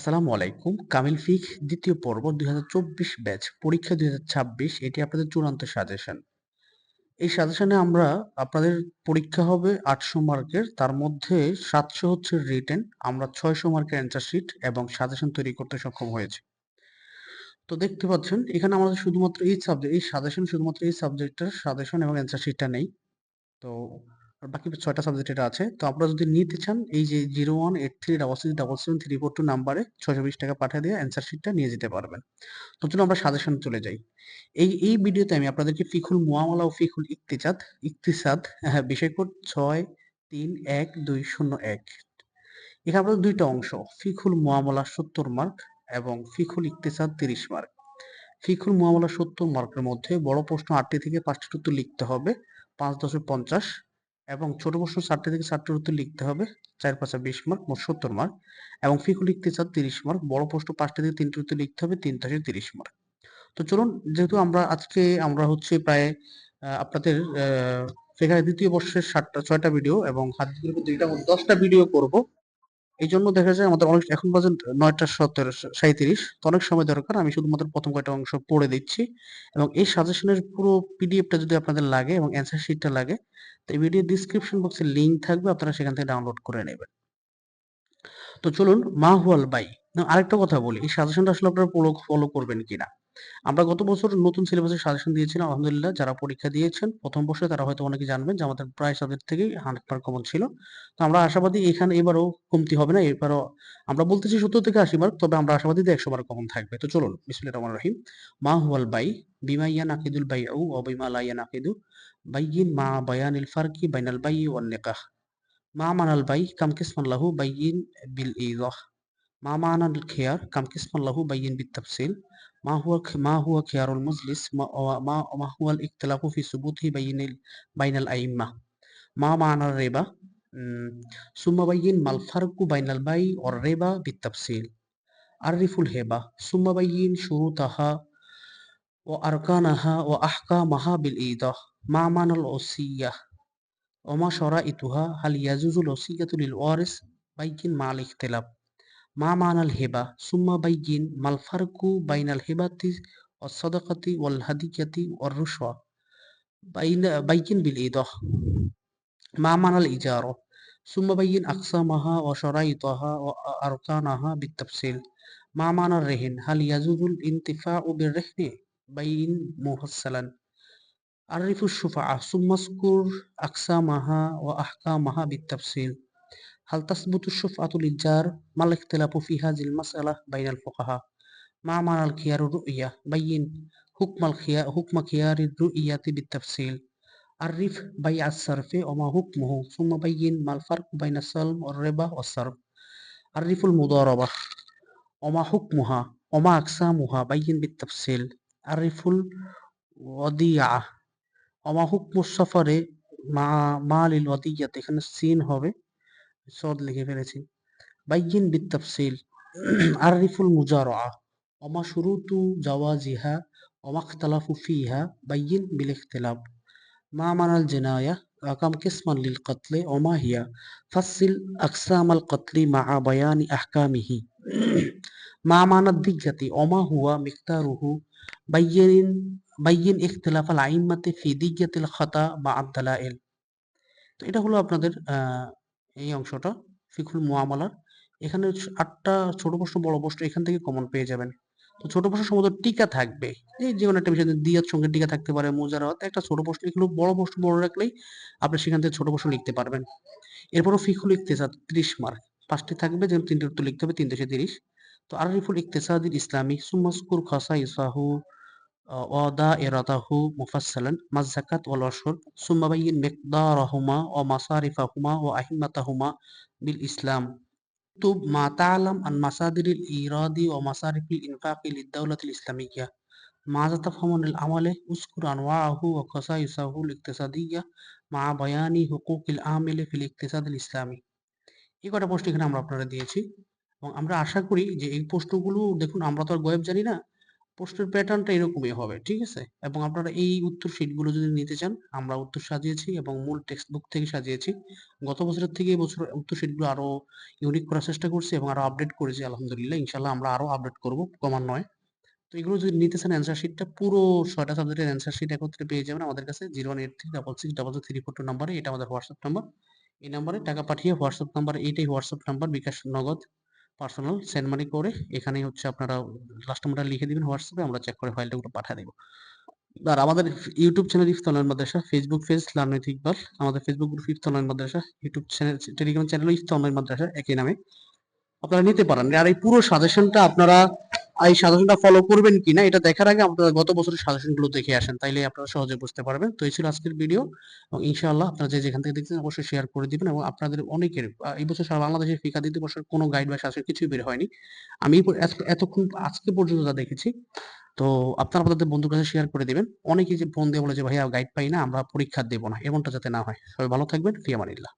আসসালামু আলাইকুম। কামিল ফিকহ দ্বিতীয় পর্ব ২০২৪ ব্যাচ, পরীক্ষা ২০২৬ এটি আপনাদের চূড়ান্ত সাজেশন। এই সাজেশনে আমরা আপনাদের পরীক্ষা হবে ৮০০ মার্কের, তার মধ্যে ৭০০ হচ্ছে রিটেন, আমরা ৬০০ মার্কের অ্যান্সার শিট এবং সাজেশন তৈরি করতে সক্ষম হয়েছি। তো দেখতে পাচ্ছেন, এখানে আমাদের শুধুমাত্র এই সাবজেক্ট এই সাজেশন শুধুমাত্র এই সাবজেক্টের সাজেশন এবং অ্যান্সার শিটটা নেই। তো আর বাকি ছয়টা সাবজেক্ট এটা আছে। তো আপনারা যদি নিতে চান এই যে 01836777342 নাম্বারে ৳৬২০ পাঠিয়ে দিয়ে অ্যান্সার শিটটা নিয়ে যেতে পারবেন। তো চলুন আমরা সাজেশন চলে যাই। এই এই ভিডিওতে আমি আপনাদেরকে ফিকুল মুআমালা ও ফিকুল ইকতিসাদ ইকতিসাদ হ্যাঁ, বিষয় কোড ৬৩১২০১ এখানে আপনাদের ২ টা অংশ ফিকুল মুআমালা ৭০ মার্ক এবং ফিকুল ইকতিসাদ ৩০ মার্ক। ফিকুল মুআমালা ৭০ মার্কের মধ্যে বড় প্রশ্ন আটটি থেকে ৫টির উত্তর লিখতে হবে ৫-১০-৫০ এবং ছোট প্রশ্ন ষাটটি থেকে ৬০টির উত্তর লিখতে হবে ৪-৫-২০ মার্ক মোট ৭০ মার্ক এবং ফিকু লিখতে চান তিরিশ মার্ক বড় প্রশ্ন পাঁচটি থেকে তিনটি উত্তর লিখতে হবে ৩-৩০ মার্ক। তো চলুন, যেহেতু আমরা আজকে, আমরা হচ্ছে প্রায় আপনাদের সেখানে দ্বিতীয় বর্ষের ৭টা ৬টা ভিডিও এবং হাত দুইটা, দশটা ভিডিও করব। এইজন্য দেখা যায় আমাদের অনেক, এখন বাজে ৯টা ১৭ ৩৭ তো অনেক সময় দরকার। আমি শুধুমাত্র ১ম কয়েকটা অংশ পড়ে দিচ্ছি এবং এই সাজেশনের পুরো পিডিএফটা যদি আপনাদের লাগে এবং অ্যান্সার শিটটা লাগে, তো এই ভিডিওর ডিসক্রিপশন বক্সে লিংক থাকবে, আপনারা সেখান থেকে ডাউনলোড করে নেবেন। তো চলুন, মা হুয়াল বাই। আরেকটা কথা বলি, এই সাজেশনটা আসলে আপনারা ফলো ফলো করবেন কিনা? আমরা গত বছর নতুন সিলেবাসের সাজেশন দিয়েছিলাম, আলহামদুলিল্লাহ, যারা পরীক্ষা দিয়েছেন, প্রথম বর্ষে তারা হয়তো অনেকে জানবেন যে আমাদের প্রায় সাবজেক্ট থেকেই 100 মার্ক কমন ছিল। তো আমরা আশাবাদী এখানে এবারও কমতি হবে না। এবারও আমরা বলতেছি ৭০ থেকে ৮০ মার্ক তবে আমরা আশাবাদী যে ১০০ মার্ক কমন থাকবে। তো চলুন, বিসমিল্লাহির রহমানির রহিম। মা হুয়াল বাই, বিমা ইয়ানাকিদুল বাইউ ওয়া বিমা লা ইয়ানাকিদু বাইয়িন মা বায়ানিল ফারকি বাইনাল বাই ওয়ান নিকাহ। মা মানাল বাই, কাম কিসমান লাহু বাইয়িন বিল ইদাহ। ما معنى الخيار؟ كم قسم الله بين بالتفصيل؟ ما هو ما هو خيار المجلس؟ ما وما ما هو الاختلاف في ثبوته بين بين الأئمة؟ ما معنى الربا؟ ثم بين ما الفرق بين البيع والربا بالتفصيل. عرف الهبة. ثم بين شروطها وأركانها وأحكامها بالإيضاح. ما معنى الوصية وما شرائطها؟ هل يجوز الوصية للوارث؟ بين مع الاختلاف. মা মানাল হেবা, সুম্মা বাইজিন মালফারকু বাইনাল হেবাতি অসদাকাতি ওয়াল হাদিকাতি ওয়ার রুসওয়া বাইগিন বিল ইদহ মা মানাল ইজার, সুম্মা বাইজিন আকসামাহা ও শরাইতহা ও আরকানাহা বিত্তাফসিল। মা মানাল রেহেন, হাল ইয়াজুদুল ইন্তিফা ও বিল রেহনে বাইন মুহাসসালান আরিফুস সুফা সুম্মাসকুর আকসামাহা ও আহকামাহা বিত্তাফসিল। هل تثبت الشفعة للجار؟ ما الاختلاف في هذه المسألة بين الفقهاء؟ ما معنى الخيار الرؤية؟ بين حكم الخيار حكم خيار الرؤية بالتفصيل. عرف بيع الصرف وما حكمه ثم بين ما الفرق بين السلم والربا والصرف. عرف المضاربة وما حكمها وما أقسامها بين بالتفصيل. عرف الوديعة وما حكم السفر مع مال الوديعة এখানে সিন হবে সদ লিখে ফেলেছি বাইয়িন বিত্তাফসিল আরিফুল মুজারআ ওমা শুরুতু জাওয়াজিহা ওমা ইখতালাফু ফিহা বাইয়িন বিল ইখতিলাফ মা মানাল জিনায়া কাম কিসমান লিল কতলে ওমা হিয়া ফাসিল আকসাম আল কতলি মা বায়ানি আহকামিহি মা মানাদ দিজ্জাতি ওমা হুয়া মিকতারুহু বাইয়িন বাইয়িন ইখতিলাফ আল আইম্মাতি ফি দিজ্জাতিল খাতা মা আদ-দালাইল তো এটা হলো আপনাদের আহ এই অংশটা ফিকুল মুআমালার। এখানে আটটা ছোট প্রশ্ন, বড় প্রশ্ন এখান থেকে কমন পেয়ে যাবেন। তো ছোট প্রশ্ন সম্ভবত টিকা থাকবে। এই যে কোনো একটা বিষয় দিয়ার সঙ্গে টিকা থাকতে পারে মুজারাত একটা ছোট প্রশ্ন এগুলো বড় প্রশ্ন বড় রাখলেই আপনি সেখান থেকে ছোট প্রশ্ন লিখতে পারবেন। এরপরও ফিকুল ইকতেসাদ ত্রিশ মার্ক। পাঁচটি থাকবে, যেমন তিনটে উত্তর লিখতে হবে তিন দেশে তিরিশ। তো আরিফুল ইকতেসাদিল ইসলামী সুমাসকুর খাসা ইসাহু ودائرته مفصلا ما الزكاة والعشر ثم بين مقدارهما ومصارفهما وأهمتهما بالإسلام اكتب ما تعلم عن مصادر الإيراد ومصارف الإنفاق للدولة الإسلامية ماذا تفهم عن العمل اذكر أنواعه وخصائصه الاقتصادية مع بيان حقوق العامل في الاقتصاد الإسلامي এই কটা প্রশ্ন এখানে আমরা আপনারা দিয়েছি এবং আমরা আশা করি যে এই প্রশ্নগুলো দেখুন আমরা তো আর গয়েব জানি না প্রশ্নের প্যাটার্নটা এরকমই হবে, ঠিক আছে? এবং আপনারা এই উত্তর শিটগুলো যদি নিতে চান, আমরা উত্তর সাজিয়েছি এবং মূল টেক্সট বুক থেকে সাজিয়েছি। গত বছরের থেকে বছর উত্তর শিটগুলো আরও ইউনিক করার চেষ্টা করছি এবং আরও আপডেট করেছি, আলহামদুলিল্লাহ। ইনশাল্লাহ আমরা আরও আপডেট করব করব নয় তো এগুলো যদি নিতে চান অ্যান্সার শিটটা পুরো ছয়টা সাবজেক্টের অ্যান্সার শিট একত্রে পেয়ে যাবেন আমাদের কাছে zero one eight three double six double three four two নাম্বারে এটা আমাদের হোয়াটসঅ্যাপ নাম্বার এই নাম্বারে টাকা পাঠিয়ে হোয়াটসঅ্যাপ নাম্বার এইটাই WhatsApp number bKash Nagad. Personal send মানি করে এখানেই হচ্ছে আপনারা লাস্ট নাম্বারটা লিখে দেবেন হোয়াটসঅ্যাপে আমরা চেক করে ফাইলটা পাঠিয়ে দেবো। আর আমাদের ইউটিউব চ্যানেল ইফতল মাদ্রাসা ফেসবুক পেজ লার্নিত ইকবাল আমাদের ফেসবুক গ্রুপ ইফতল মাদ্রাসা ইউটিউব চ্যানেল টেলিগ্রাম চ্যানেল ইফতল মাদ্রাসা একই নামে আপনারা নিতে পারেন। আর এই পুরো সাজেশনটা আপনারা এই সাজেশনটা ফলো করবেন কিনা, এটা দেখার আগে আপনারা গত বছরের সাজেশনগুলো দেখে আসেন, তাইলে আপনারা সহজে বুঝতে পারবেন। তো এই ছিল আজকের ভিডিও এবং ইনশাআল্লাহ আপনারা যে যেখান থেকে দেখছেন অবশ্যই শেয়ার করে দিবেন এবং আপনাদের অনেকের এই বছর সারা বাংলাদেশের ফিকা দিতে বছর কোনো গাইড বা সাজেশন কিছুই বের হয়নি। আমি এতক্ষণ আজকে পর্যন্ত যা দেখেছি, তো আপনারা আপনাদের বন্ধুর কাছে শেয়ার করে দিবেন। অনেকেই যে ফোন দিয়ে বলে যে, ভাইয়া গাইড পাই না, আমরা পরীক্ষা দেবো না। এমনটা যাতে না হয়। সবাই ভালো থাকবেন। ফিয়ামানিল্লাহ।